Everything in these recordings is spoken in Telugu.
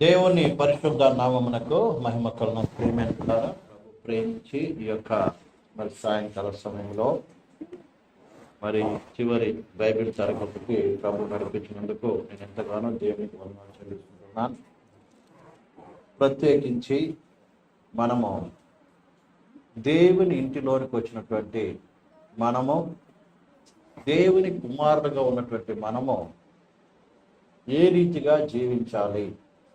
దేవుని పరిశుద్ధ నామమునకు మహిమ కలను ప్రేమైన ప్రభు ప్రేమించి ఈ యొక్క మరి సాయంకాల సమయంలో మరి చివరి బైబిల్ తరగతికి ప్రభు నడిపించినందుకు నేను ఎంతగానో దేవునికి వందనాలు చెల్లిస్తున్నాను. ప్రత్యేకించి మనము దేవుని ఇంటిలోనికి వచ్చినటువంటి మనము దేవుని కుమారుడుగా ఉన్నటువంటి మనము ఏ రీతిగా జీవించాలి?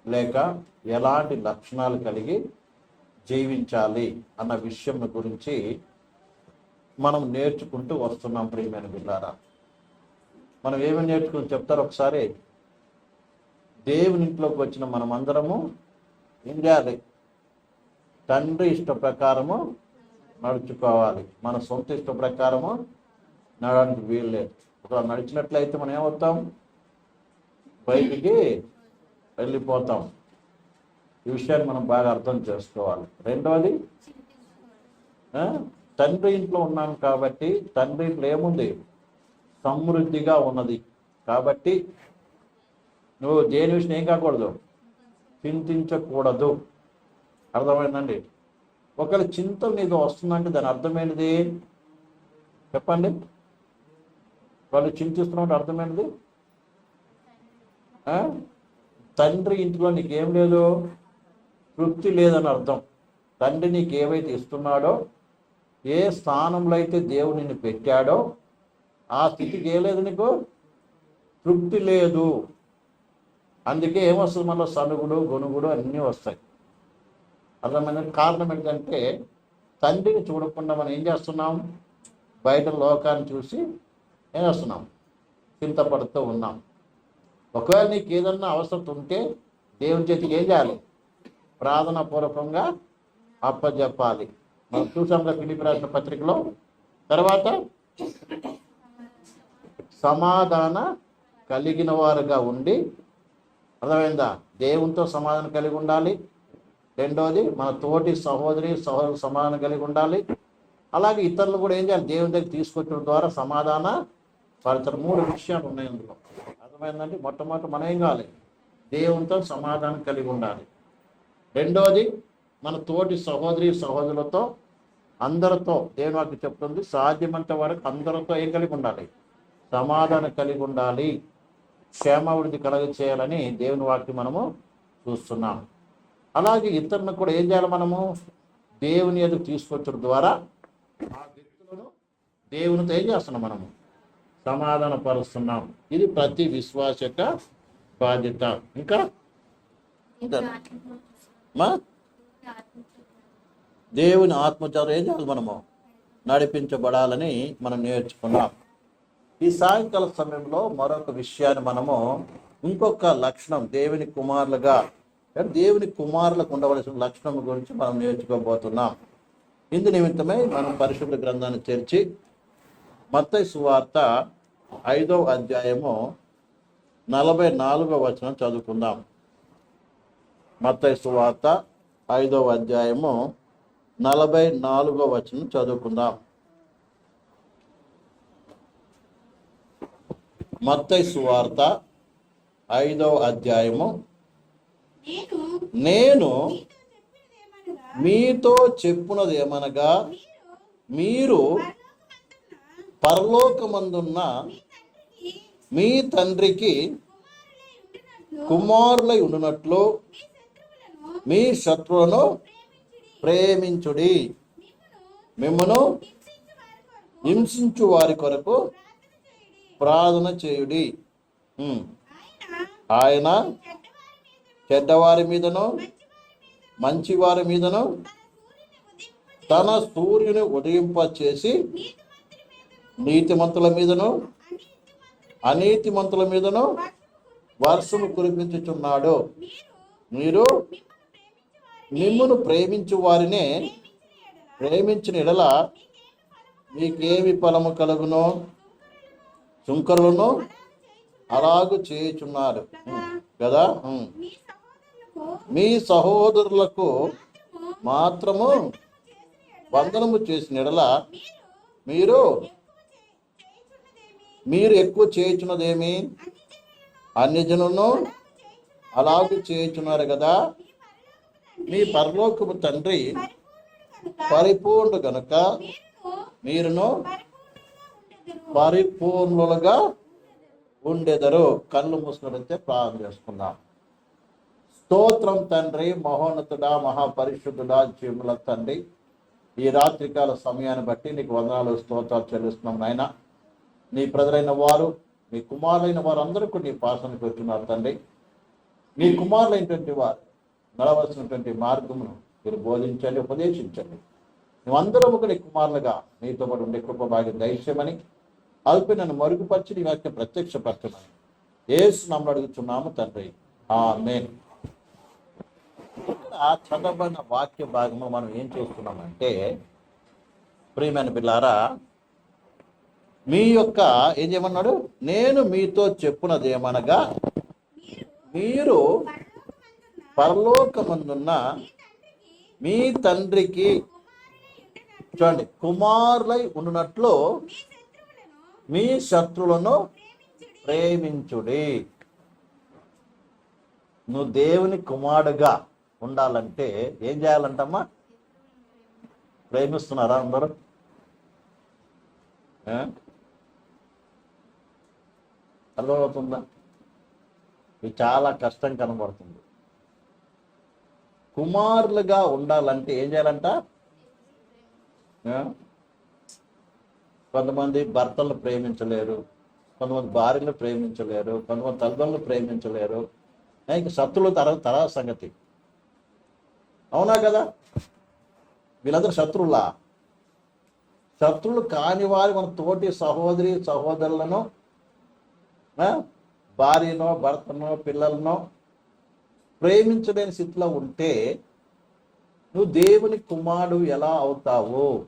లేక ఎలాంటి లక్షణాలు కలిగి జీవించాలి అన్న విషయం గురించి మనం నేర్చుకుంటూ వస్తున్నాం ప్రియమైన బిల్లారా మనం ఏమేమి నేర్చుకుని చెప్తారు ఒకసారి? దేవుని ఇంట్లోకి వచ్చిన మనమందరము ఏం చేయాలి తండ్రి ఇష్ట ప్రకారము నడుచుకోవాలి. మన సొంత ఇష్ట ప్రకారము నడడానికి వీల్లేదు. ఒకవేళ నడిచినట్లయితే మనం ఏమవుతాం? బయటికి వెళ్ళిపోతాం. ఈ విషయాన్ని మనం బాగా అర్థం చేసుకోవాలి. రెండవది తండ్రి ఇంట్లో ఉన్నాం కాబట్టి తండ్రి ఇంట్లో ఏముంది? సమృద్ధిగా ఉన్నది. కాబట్టి నువ్వు దేని విషయం ఏం కాకూడదు? చింతించకూడదు. అర్థమైందండి? ఒకవేళ చింత నీకు వస్తుందంటే దాని అర్థమైనది చెప్పండి. వాళ్ళు చింతిస్తున్నట్టు అర్థమైనది? తండ్రి ఇంట్లో నీకేం లేదు? తృప్తి లేదని అర్థం. తండ్రి నీకు ఏవైతే ఇస్తున్నాడో ఏ స్థానంలో అయితే దేవుడు నిన్ను పెట్టాడో ఆ స్థితికి ఏలేదు నీకు? తృప్తి లేదు. అందుకే ఏమొస్తుంది? మళ్ళీ సనుగుడు గొనుగుడు అన్నీ వస్తాయి. అర్థమైన కారణం ఏంటంటే తండ్రిని చూడకుండా మనం ఏం చేస్తున్నాం? బయట లోకాన్ని చూసి ఏం చేస్తున్నాం? చింతపడుతూ ఉన్నాం. ఒకవేళ నీకు ఏదన్నా అవసరం ఉంటే దేవుని చేతికి ఏం చేయాలి? ప్రార్థన పూర్వకంగా అప్పజెప్పాలి. మనం చూసాం పిలిపి రాసిన పత్రికలో. తర్వాత సమాధాన కలిగిన వారుగా ఉండి అర్థమైందా? దేవునితో సమాధానం కలిగి ఉండాలి. రెండోది మన తోటి సహోదరి సహోదరు సమాధానం కలిగి ఉండాలి. అలాగే ఇతరులు కూడా ఏం చేయాలి? దేవుని దగ్గర తీసుకొచ్చడం ద్వారా సమాధాన పడతారు మూడు విషయాలు ఉన్నాయి అందులో అర్థమైందండి? మొట్టమొదటి మనం ఏం కావాలి? దేవునితో సమాధానం కలిగి ఉండాలి. రెండోది మన తోటి సహోదరి సహోదరులతో అందరితో దేవుని వాకి చెప్తుంది సాధ్యమంత వరకు అందరితో ఏం కలిగి ఉండాలి? సమాధానం కలిగి ఉండాలి. క్షేమాభివృద్ధి కలగ చేయాలని దేవుని వాక్యం మనము చూస్తున్నాం. అలాగే ఇతరులను కూడా ఏం చేయాలి మనము? దేవుని ఎదుగు తీసుకొచ్చడం ద్వారా ఆ వ్యక్తులను దేవునితో ఏం చేస్తున్నాం మనము? సమాధాన పరుస్తున్నాం ఇది ప్రతి విశ్వాస యొక్క బాధ్యత. ఇంకా? మా? దేవుని ఆత్మచారం ఏం చేయాలి మనము? నడిపించబడాలని మనం నేర్చుకున్నాం. ఈ సాయంకాల సమయంలో మరొక విషయాన్ని మనము ఇంకొక లక్షణం దేవుని కుమారులుగా అంటే దేవుని కుమారులకు ఉండవలసిన లక్షణం గురించి మనం నేర్చుకోబోతున్నాం. ఇందు నిమిత్తమై మనం పరిశుద్ధ గ్రంథాన్ని చేర్చి మత్తయి సువార్త ఐదవ అధ్యాయము నలభై నాలుగవ వచనం చదువుకుందాం. మత్తయి సువార్త ఐదవ అధ్యాయము నలభై నాలుగవ వచనం చదువుకుందాం. మత్తయి సువార్త ఐదవ అధ్యాయము నేను మీతో చెప్పున్నది ఏమనగా మీరు పరలోకమందున్న మీ తండ్రికి కుమారులై ఉండినట్లు మీ శత్రువును ప్రేమించుడి. మిమ్మను హింసించు వారి కొరకు ప్రార్థన చేయుడి. ఆయన చెడ్డవారి మీదను మంచివారి మీదను తన సూర్యుని ఉదయింప చేసి నీతిమంతుల మీదను అనీతిమంతుల మీదను వర్షము కురిపించుచున్నాడు. మీరు వారిని మిమ్మును ప్రేమించు వారినే ప్రేమించిన ఎడల మీకేమి ఫలము కలుగును? సుంకరులను అలాగు చేయుచున్నారు కదా? మీ సహోదరులకు మీ సహోదరులకు మాత్రము వందనము చేసిన ఎడల మీరు మీరు ఎక్కువ చేయుచున్నదేమి? అన్ని జనులను అలాగే చేయుచున్నారు కదా. మీ పరలోకపు తండ్రి పరిపూర్ణ పరిపూర్ణుడు కనుక మీరును పరిపూర్ణులుగా ఉండేదరు. కళ్ళు మూసుకునితే ప్రారంభం చేసుకుందాం. స్తోత్రం తండ్రి మహోన్నతుడా మహాపరిశుద్ధుడా జీవుల తండ్రి. ఈ రాత్రికాల సమయాన్ని బట్టి నీకు వందనాలు స్తోత్రాలు చెల్లిస్తున్నాం నాయన. నీ ప్రజలైన వారు నీ కుమారులైన వారు అందరూ కూడా నీ పాసనకు వచ్చినారు తండ్రి. నీ కుమారులైనటువంటి వారు నడవలసినటువంటి మార్గమును మీరు బోధించండి ఉపదేశించండి. మేమందరం ఒకటి నీ కుమారులుగా నీతో పాటు ఉండే కృప భాగ్యం దైశ్యమని అల్పి నన్ను మరుగుపరిచి నీ వాక్యం ప్రత్యక్షపరచమని ఏసు నమ్మలు అడుగుతున్నాము తండ్రి. ఆమేన్. ఆ చదవబడిన వాక్య భాగంలో మనం ఏం చేస్తున్నామంటే ప్రియమైన పిల్లారా మీ యొక్క ఏం చేయమన్నాడు? నేను మీతో చెప్పున్నది ఏమనగా మీరు పరలోకమందున్న మీ తండ్రికి కుమారులై ఉండునట్లు చూడండి కుమారులై ఉన్నట్లు మీ శత్రువులను శత్రులను ప్రేమించుడి. నువ్వు దేవుని కుమారుడుగా ఉండాలంటే ఏం చేయాలంటమ్మా? ప్రేమిస్తున్నారా అందరూ? అర్థమవుతుందా? ఇది చాలా కష్టం కనబడుతుంది. కుమారులుగా ఉండాలంటే ఏం చేయాలంట? కొంతమంది భర్తలను ప్రేమించలేరు. కొంతమంది భార్యను ప్రేమించలేరు. కొంతమంది తల్లిదండ్రులు ప్రేమించలేరు. ఇంక శత్రులు తర తర సంగతి. అవునా కదా? వీళ్ళందరూ శత్రువులా? శత్రువులు కాని వారి మన తోటి సహోదరి సహోదరులను భార్యనో భర్తనో పిల్లలనో ప్రేమించలేని స్థితిలో ఉంటే నువ్వు దేవుని కుమారుడు ఎలా అవుతావు?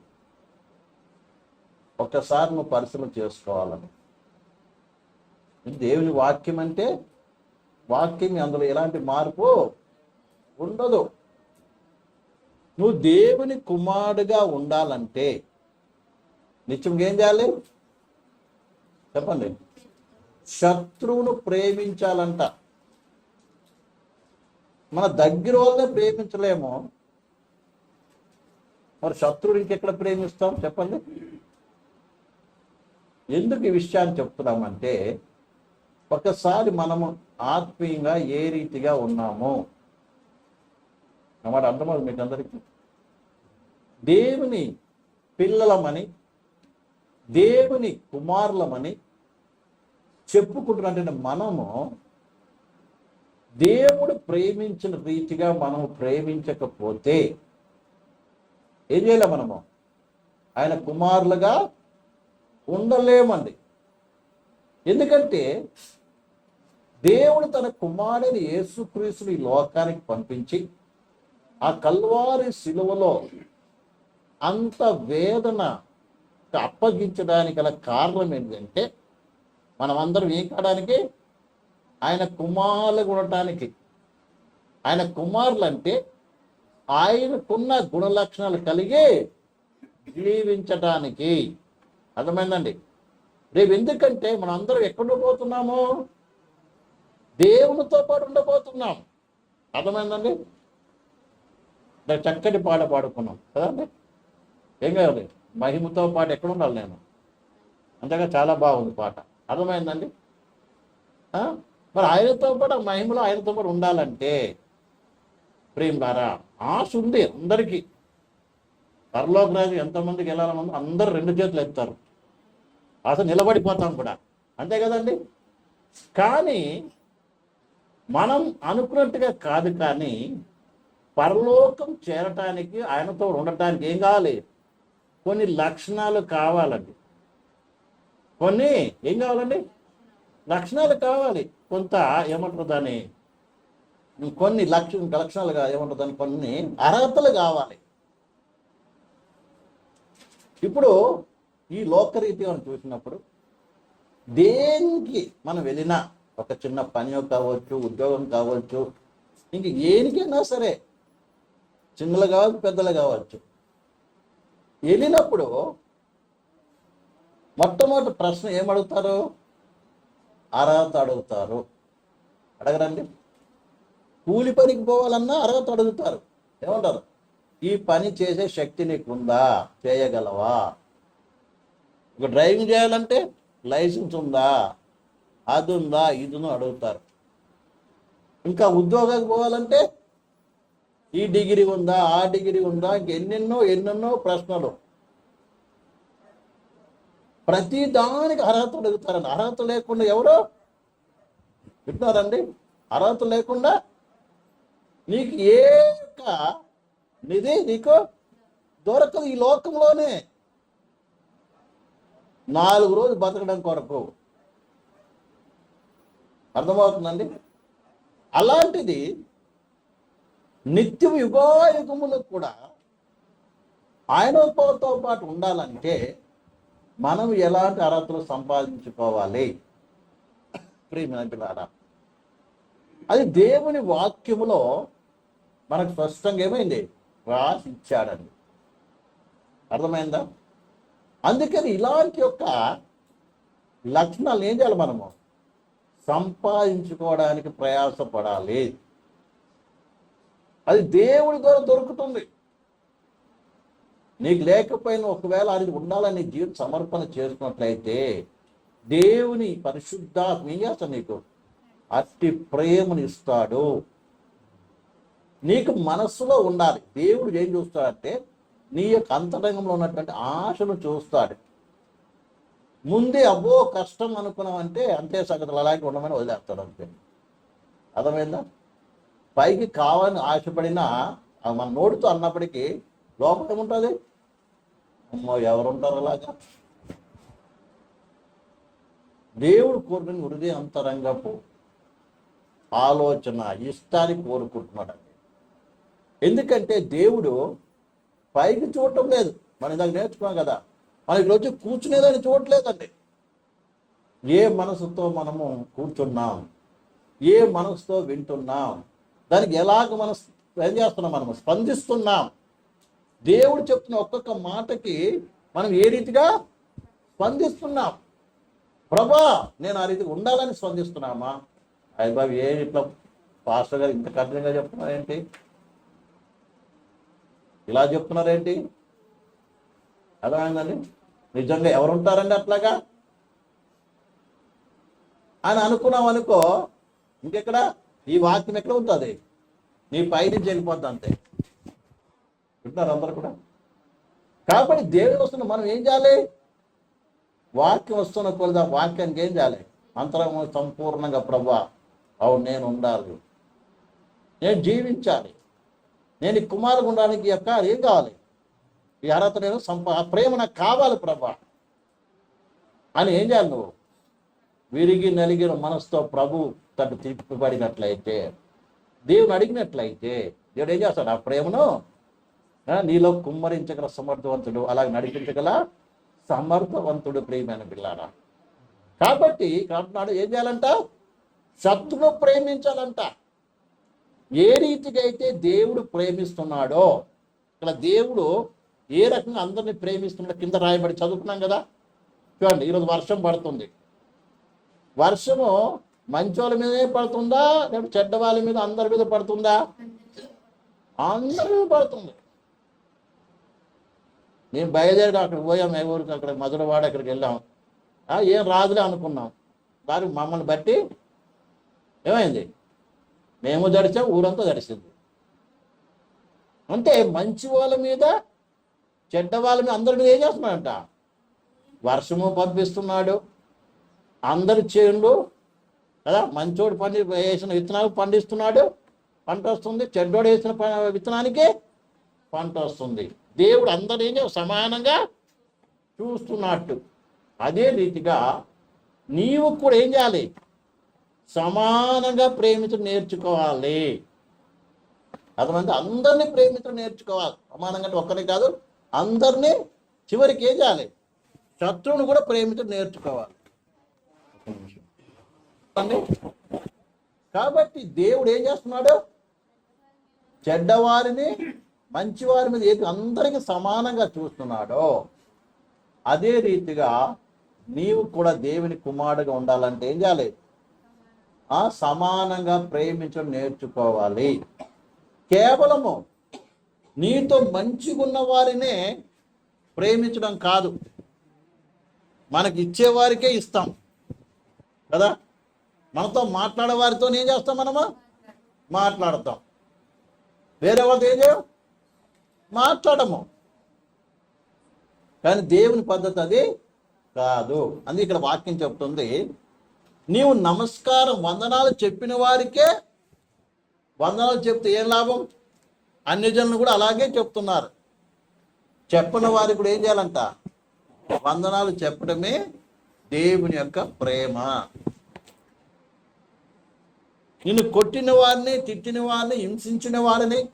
ఒక్కసారి నువ్వు పరిశీలన చేసుకోవాలని. దేవుని వాక్యం అంటే వాక్యం అందులో ఎలాంటి మార్పు ఉండదు. నువ్వు దేవుని కుమారుడుగా ఉండాలంటే నిత్యంగా ఏం చేయాలి? చెప్పండి. శత్రువును ప్రేమించాలంట. మన దగ్గర వాళ్ళనే ప్రేమించలేము. మరి శత్రువుడు ఇంకెక్కడ ప్రేమిస్తాం? చెప్పండి. ఎందుకు ఈ విషయాన్ని చెప్తున్నామంటే ఒకసారి మనము ఆత్మీయంగా ఏ రీతిగా ఉన్నాము? అన్నమాట అర్థమవుతుంది మీకు అందరికీ? దేవుని పిల్లలమని దేవుని కుమారులమని చెప్పుకుంటున్నటువంటి మనము దేవుడు ప్రేమించిన రీతిగా మనము ప్రేమించకపోతే ఏం చేయలే మనము? ఆయన కుమారులుగా ఉండలేమండి. ఎందుకంటే దేవుడు తన కుమారుని యేసుక్రీస్తుని లోకానికి పంపించి ఆ కల్వారి శిలువలో అంత వేదన అప్పగించడానికి గల కారణం ఏంటంటే మనమందరం ఏం కావడానికి ఆయన కుమారులు ఉండటానికి ఆయన కుమారులు అంటే ఆయనకున్న గుణ లక్షణాలు కలిగి జీవించటానికి. అర్థమైందండి? రేపు ఎందుకంటే మనం అందరం ఎక్కడ పోతున్నాము? దేవునితో పాటు ఉండబోతున్నాం. అర్థమైందండి? చక్కటి పాట పాడుకున్నాం. కదండి ఏం కావాలి? మహిమతో పాటు ఎక్కడ ఉండాలి నేను? అంతేగా చాలా బాగుంది పాట. అర్థమైందండి? మరి ఆయనతో పాటు ఆ మహిమలో ఆయనతో పాటు ఉండాలంటే ప్రేమలారా ఆశ ఉంది అందరికీ. పరలోక రాజు ఎంతమందికి వెళ్ళాలని అందరూ రెండు చేతులు ఎత్తారు అసలు నిలబడిపోతాం కూడా. అంతే కదండి? కానీ మనం అనుకున్నట్టుగా కాదు కానీ పరలోకం చేరటానికి ఆయనతో ఉండటానికి ఏం కావాలి? కొన్ని లక్షణాలు కావాలండి. కొన్ని ఏం కావాలండి? లక్షణాలు కావాలి. కొంత ఏమంటారు దాన్ని? కొన్ని లక్ష లక్షణాలుగా ఏమంటారు దాన్ని? కొన్ని అర్హతలు కావాలి. ఇప్పుడు ఈ లోకరీతి మనం చూసినప్పుడు దేనికి మనం వెళ్ళినా ఒక చిన్న పని కావచ్చు ఉద్యోగం కావచ్చు ఇంక ఏనికైనా సరే చిన్నలు కావచ్చు పెద్దలు కావచ్చు వెళ్ళినప్పుడు మొట్టమొదటి ప్రశ్న ఏమడుగుతారు? అర్హత అడుగుతారు. అడగరండి. కూలి పనికి పోవాలన్నా అర్హత అడుగుతారు. ఏమంటారు? ఈ పని చేసే శక్తి నీకుందా? చేయగలవా? ఒక డ్రైవింగ్ చేయాలంటే లైసెన్స్ ఉందా? అది ఉందా? ఇదిను అడుగుతారు. ఇంకా ఉద్యోగానికి పోవాలంటే ఈ డిగ్రీ ఉందా? ఆ డిగ్రీ ఉందా? ఎన్నెన్నో ఎన్నెన్నో ప్రశ్నలు. ప్రతి దానికి అర్హత అడుగుతారండి అర్హత లేకుండా ఎవరు? వింటున్నారండి? అర్హత లేకుండా నీకు ఏ యొక్క నిధి నీకు దొరకదు ఈ లోకంలోనే. నాలుగు రోజులు బతకడం కొరకు. అర్థమవుతుందండి? అలాంటిది నిత్యం యుగాయుగములకు కూడా ఆయనతో పాటు ఉండాలంటే మనం ఎలాంటి అర్హతలు సంపాదించుకోవాలి? ప్రియమైన పిల్లారా. అది దేవుని వాక్యములో మనకు స్పష్టంగా ఏమైంది? రాసి ఇచ్చాడండి అర్థమైందా? అందుకని ఇలాంటి యొక్క లక్షణాలు ఏం చేయాలి మనము? సంపాదించుకోవడానికి ప్రయాసపడాలి. అది దేవుడి ద్వారా దొరుకుతుంది. నీకు లేకపోయినా ఒకవేళ అది ఉండాలని జీవిత సమర్పణ చేసుకున్నట్లయితే దేవుని పరిశుద్ధాత్మ నీకు? అట్టి ప్రేమను ఇస్తాడు. నీకు మనస్సులో ఉండాలి. దేవుడు ఏం చూస్తాడంటే నీ యొక్క అంతరంగంలో ఉన్నటువంటి ఆశను చూస్తాడు. ముందే అబ్బో కష్టం అనుకున్నామంటే అంతే సంగతులు అలాగే ఉండమని వదిలేస్తాడు అంతే. అర్థమైందా? పైకి కావాలని ఆశపడినా మన నోటితో అన్నప్పటికీ లోపల ఏముంటుంది? అమ్మో ఎవరుంటారు అలాగా? దేవుడు కోరుకుని హృదయ అంతరంగపు ఆలోచన ఇష్టాన్ని కోరుకుంటున్నాడు ఎందుకంటే దేవుడు పైకి చూడటం లేదు. మనం ఇందాక నేర్చుకున్నాం కదా మనకి వచ్చి కూర్చునేదని చూడట్లేదండి. ఏ మనసుతో మనము కూర్చున్నాం ఏ మనసుతో వింటున్నాం దానికి ఎలాగ మనం ఏం చేస్తున్నాం మనము? స్పందిస్తున్నాం. దేవుడు చెప్తున్న ఒక్కొక్క మాటకి మనం ఏ రీతిగా స్పందిస్తున్నాం? ప్రభా నేను ఆ రీతిగా ఉండాలని స్పందిస్తున్నామా? అది బాబు ఏ ఇట్లా పాస్టర్ గారు ఇంత కఠినంగా చెప్తున్నారేంటి? ఇలా చెప్తున్నారేంటి? అర్థమైందండి నిజంగా ఎవరు ఉంటారండి అట్లాగా? అని అనుకున్నాం అనుకో ఇంకెక్కడ? ఈ వాక్యం ఎక్కడ ఉంటుంది? నీ పైనుంచి వెళ్ళిపోద్ది అంతే. వింటున్నారు అందరు కూడా? కాబట్టి దేవుడు వస్తున్న మనం ఏం చేయాలి? వాక్యం వస్తున్న కొలది ఆ వాక్యానికి ఏం చేయాలి? అంతరం సంపూర్ణంగా ప్రభా అవును నేను ఉండాలి. నేను జీవించాలి. నేను ఈ కుమారుడు ఉండడానికి యొక్క ఏం కావాలి? ఈ అర్హత నేను సంపా ప్రేమ నాకు కావాలి ప్రభా. అని ఏం చేయాలి నువ్వు? విరిగి నలిగిన మనసుతో ప్రభు తను తిప్పిపడినట్లయితే దేవుని అడిగినట్లయితే దేవుడు ఏం చేస్తాడు? ఆ ప్రేమను నీలో కుమ్మరించగల సమర్థవంతుడు అలాగే నడిపించగల సమర్థవంతుడు ప్రియమైన పిల్లారా కాబట్టి అంటున్నాడు ఏం చేయాలంట? సత్తును ప్రేమించాలంట. ఏ రీతిగా అయితే దేవుడు ప్రేమిస్తున్నాడో ఇక్కడ దేవుడు ఏ రకంగా అందరిని ప్రేమిస్తున్నాడో కింద రాయబడి చదువుకున్నాం కదా? చూడండి ఈరోజు వర్షం పడుతుంది. వర్షము మంచోళ్ళ మీదే పడుతుందా? లేకపోతే చెడ్డ వాళ్ళ మీద అందరి మీద పడుతుందా? అందరి మీద పడుతుంది. మేము బయలుదేరి అక్కడ పోయాం ఏ ఊరికి? అక్కడ మధురవాడ అక్కడికి వెళ్ళాం. ఏం రాదులే అనుకున్నాం. వారు మమ్మల్ని బట్టి ఏమైంది? మేము దడిచాం ఊరంతా దడిచింది. అంటే మంచి వాళ్ళ మీద చెడ్డ వాళ్ళ మీద అందరి మీద ఏం చేస్తున్నాడంట? వర్షము పంపిస్తున్నాడు అందరి చేనులు కదా మంచోడు పండి వేసిన విత్తనాలు పండిస్తున్నాడు. పంట వస్తుంది చెడ్డోడు వేసిన ప- విత్తనానికి పంట వస్తుంది. దేవుడు అందరినీ ఏం సమానంగా చూస్తున్నట్టు. అదే రీతిగా నీవు కూడా ఏం చేయాలి? సమానంగా ప్రేమించడం నేర్చుకోవాలి. అర్థమంటే అందరినీ ప్రేమించడం నేర్చుకోవాలి. సమానంగా అంటే ఒక్కరే కాదు అందరినీ చివరికి ఏం చేయాలి? శత్రువును కూడా ప్రేమించడం నేర్చుకోవాలి. కాబట్టి దేవుడు ఏం చేస్తున్నాడు? చెడ్డవారిని మంచివారి మీద ఏది అందరికీ సమానంగా చూస్తున్నాడో అదే రీతిగా నీవు కూడా దేవుని కుమారుడుగా ఉండాలంటే ఏం చేయాలి? ఆ సమానంగా ప్రేమించడం నేర్చుకోవాలి. కేవలము నీతో మంచిగున్న వారినే ప్రేమించడం కాదు. మనకి ఇచ్చేవారికే ఇస్తాం. కదా? మనతో మాట్లాడే వారితో ఏం చేస్తాం మనము? మాట్లాడతాం. వేరే వాళ్ళతో ఏం చేయం మాట్లాడము. కానీ దేవుని పద్ధతి అది కాదు. అందుకే ఇక్కడ వాక్యం చెప్తుంది నీవు నమస్కారం వందనాలు చెప్పిన వారికే వందనాలు చెప్తే ఏం లాభం? అన్ని జనులు కూడా అలాగే చెప్తున్నారు. చెప్పని వారికి కూడా ఏం చేయాలంట? వందనాలు చెప్పడమే దేవుని యొక్క ప్రేమ. నిన్ను కొట్టిన వారిని తిట్టిన వారిని హింసించిన వారిని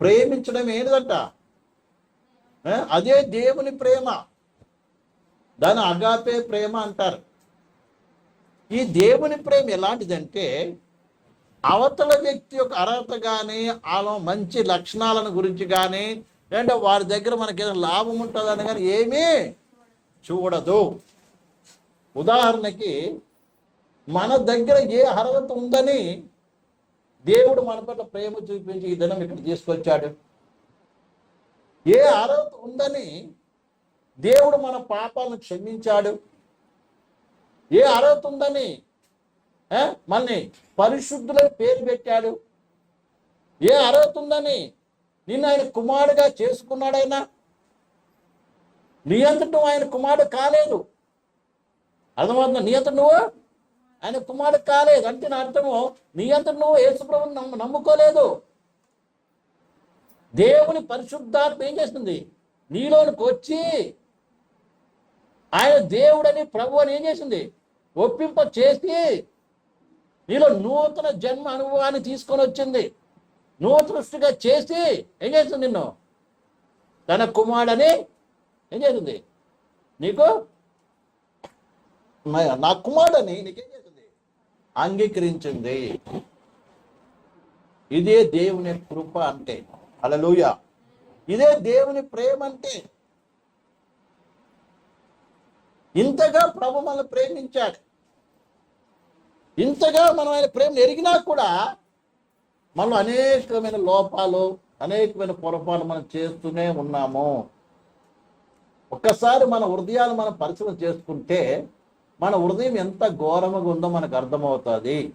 ప్రేమించడం ఏంటంట అదే దేవుని ప్రేమ. దాని అగాపే ప్రేమ అంటారు. ఈ దేవుని ప్రేమ ఎలాంటిదంటే అవతల వ్యక్తి యొక్క అర్హత కానీ వాళ్ళ మంచి లక్షణాలను గురించి కానీ లేదంటే వారి దగ్గర మనకి ఏదైనా లాభం ఉంటుందని కానీ ఏమీ చూడదు. ఉదాహరణకి మన దగ్గర ఏ అర్హత ఉందని దేవుడు మన పట్ల ప్రేమ చూపించి ఈ దినం ఇక్కడ తీసుకొచ్చాడు. ఏ అర్హత ఉందని దేవుడు మన పాపాలను క్షమించాడు. ఏ అర్హత ఉందని ఏ, మనని పరిశుద్ధులని పేరు పెట్టాడు. ఏ అర్హత ఉందని నిన్ను ఆయన కుమారుడుగా చేసుకున్నాడైనా? నీ ఆయన కుమారుడు కాలేదు. అర్థమవుతుందా? నీ నువ్వు? ఆయన కుమారుడు కాలేదు. అంటే నా అర్థము నీ అంతట నువ్వు యేసుప్రభుని నమ్ము నమ్ముకోలేదు. దేవుని పరిశుద్ధాత్మ ఏం చేస్తుంది? నీలోనికి వచ్చి ఆయన దేవుడని ప్రభు అని ఏం చేసింది ఒప్పింప చేసి నీలో నూతన జన్మ అనుభవాన్ని తీసుకొని వచ్చింది. నూతన సృష్టిగా చేసి ఏం చేస్తుంది నిన్ను? తన కుమారుడని ఏం చేస్తుంది? నీకు? నా కుమారుడని నీకేం చేస్తుంది? అంగీకరించింది. ఇదే దేవుని కృప అంటే. అలలుయ ఇదే దేవుని ప్రేమ అంటే. ఇంతగా ప్రభు మనల్ని ప్రేమించాడు. ఇంతగా మనం ఆయన ప్రేమను ఎరిగినా కూడా మనం అనేకమైన లోపాలు అనేకమైన పొరపాటు మనం చేస్తూనే ఉన్నాము. ఒక్కసారి మన హృదయాలు మనం పరిశీలన చేసుకుంటే మన హృదయం ఎంత ఘోరముగా ఉందో మనకు అర్థమవుతుంది.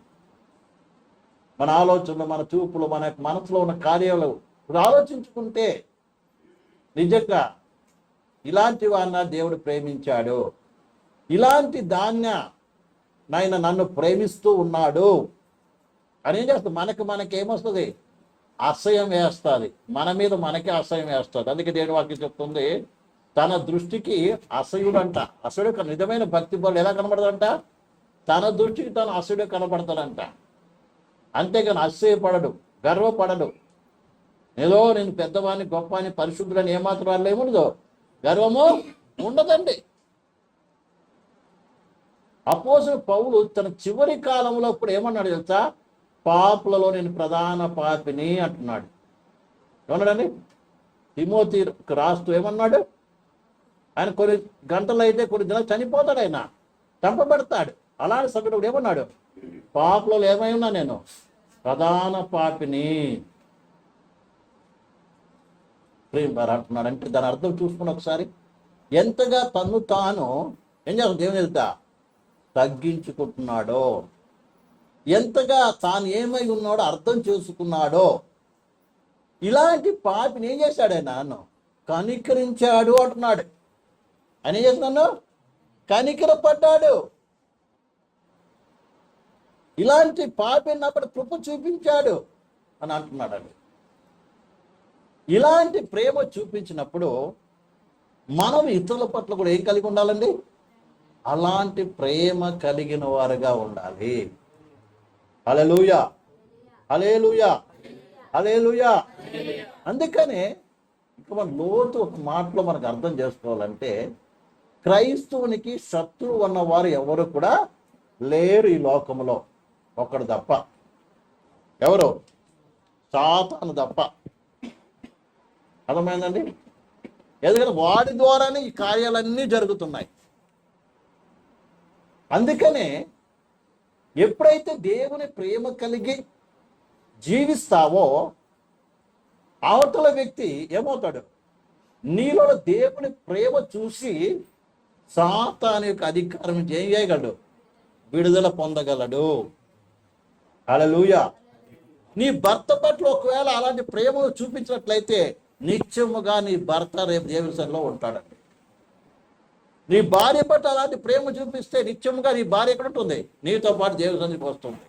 మన ఆలోచనలు మన చూపులు మన మనసులో ఉన్న కార్యాలు ఇప్పుడు ఆలోచించుకుంటే నిజంగా ఇలాంటి వారిన దేవుడు ప్రేమించాడు. ఇలాంటి ధాన్య నాయన నన్ను ప్రేమిస్తూ ఉన్నాడు. అని ఏం చేస్తుంది మనకి మనకేమొస్తుంది? అసహ్యం వేస్తుంది. మన మీద మనకే అసహ్యం వేస్తుంది. అందుకే దేవుడు వాక్యం చెప్తుంది తన దృష్టికి అసహ్యుడంట అసహ్యుడు నిజమైన భక్తి బలు ఎలా కనబడదంట తన దృష్టికి తను అసహ్యుడు కనబడతాడంట. అంతేగాని అసహ్యపడడు గర్వపడడు. ఏదో నేను పెద్దవాడిని గొప్పని పరిశుద్ధులని ఏమాత్రం వాళ్ళు ఏముండదు గర్వము ఉండదండి. అపోజన పౌలు తన చివరి కాలంలో ఇప్పుడు ఏమన్నాడు తెలుసా? పాపులలో నేను ప్రధాన పాపిని అంటున్నాడు. ఏమన్నాడండి? తిమోతి రాస్తూ ఏమన్నాడు? ఆయన కొన్ని గంటలు అయితే కొన్ని దినాలు చనిపోతాడు ఆయన. చంపబడతాడు. అలాంటి సంఘటన ఏమన్నాడు? పాపలో ఏమై ఉన్నా నేను? ప్రధాన పాపిని. ప్రేమ అంటున్నాడు. అంటే దాని అర్థం చూసుకుని ఒకసారి. ఎంతగా తన్ను తాను ఏం చేస్తాడు? దేవుని వెళ్తా తగ్గించుకుంటున్నాడో. ఎంతగా తాను ఏమై ఉన్నాడో అర్థం చేసుకున్నాడో. ఇలాంటి పాపిని ఏం చేశాడు ఆయన? కనికరించాడు అంటున్నాడు. అని చేస్తున్నాను చేస్తున్నాను కనికరపడ్డాడు ఇలాంటి పాపినప్పుడు కృప చూపించాడు అని అంటున్నాడు అండి ఇలాంటి ప్రేమ చూపించినప్పుడు మనం ఇతరుల పట్ల కూడా ఏం కలిగి ఉండాలండి? అలాంటి ప్రేమ కలిగిన వారుగా ఉండాలి. అలెలుయా అలేలుయా అలేలుయా అందుకనే ఇక మన లోతు ఒక మాటలో మనకు అర్థం చేసుకోవాలంటే క్రైస్తవునికి శత్రువు ఉన్నవారు ఎవరు కూడా లేరు ఈ లోకంలో ఒకడు తప్ప. ఎవరు? సాతాను తప్ప. అర్థమైందండి? ఎందుకంటే వాడి ద్వారానే ఈ కార్యాలన్నీ జరుగుతున్నాయి. అందుకనే ఎప్పుడైతే దేవుని ప్రేమ కలిగి జీవిస్తావో అవతల వ్యక్తి ఏమవుతాడు? నీలో దేవుని ప్రేమ చూసి సాతాను యొక్క అధికారం నుంచి ఏం చేయగలడు? విడుదల పొందగలడు. అలలుయ నీ భర్త పట్ల ఒకవేళ అలాంటి ప్రేమను చూపించినట్లయితే నిత్యముగా నీ భర్త రేపు దేవసంలో ఉంటాడండి. నీ భార్య పట్ల అలాంటి ప్రేమ చూపిస్తే నిత్యముగా నీ భార్య ఎక్కడ ఉంటుంది? నీతో పాటు దేవునికి వస్తుంది.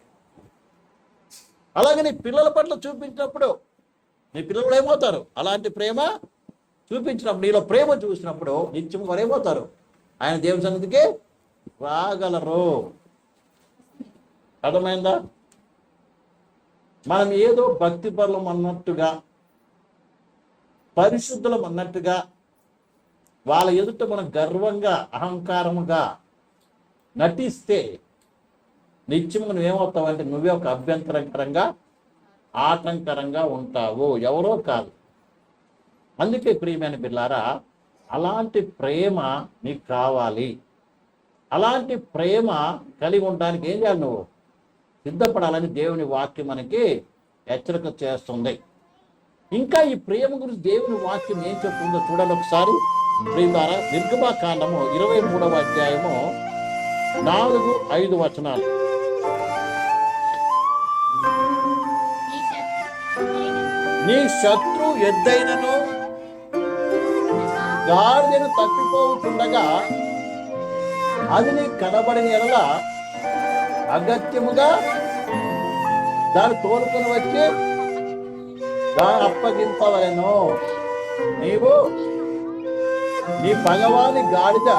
అలాగే నీ పిల్లల పట్ల చూపించినప్పుడు నీ పిల్లలు ఏమవుతారు? అలాంటి ప్రేమ చూపించినప్పుడు నీలో ప్రేమ చూసినప్పుడు నిత్యం వారు ఏమవుతారు? ఆయన దేవుని సన్నిధికి రాగలరు. అర్థమైందా? మనం ఏదో భక్తి పరులం అన్నట్టుగా పరిశుద్ధులం అన్నట్టుగా వాళ్ళ ఎదుట మనం గర్వంగా అహంకారముగా నటిస్తే నిత్యముగా నువ్వేమవుతావంటే నువ్వే ఒక అభ్యంతరకరంగా ఆటంకరంగా ఉంటావు. ఎవరో కాదు. అందుకే ప్రియమైన బిల్లారా అలాంటి ప్రేమ నీకు కావాలి. అలాంటి ప్రేమ కలిగి ఉండడానికి ఏం చేయాలి నువ్వు? సిద్ధపడాలని దేవుని వాక్యం మనకి హెచ్చరిక చేస్తుంది. ఇంకా ఈ ప్రేమ గురించి దేవుని వాక్యం ఏం చెప్తుందో చూడండి ఒకసారి. ప్రియులారా నిర్గమాకాండము ఇరవై మూడవ అధ్యాయము నాలుగు ఐదు వచనాలు. నీ శత్రు ఎద్దైనను గాడిదను తప్పిపోతుండగా అది నీ కనబడిన ఎడల అగత్యముగా దాన్ని తోలుకొని వచ్చి దాన్ని అప్పగింపవలను. నీవు నీ భగవాని గాడిద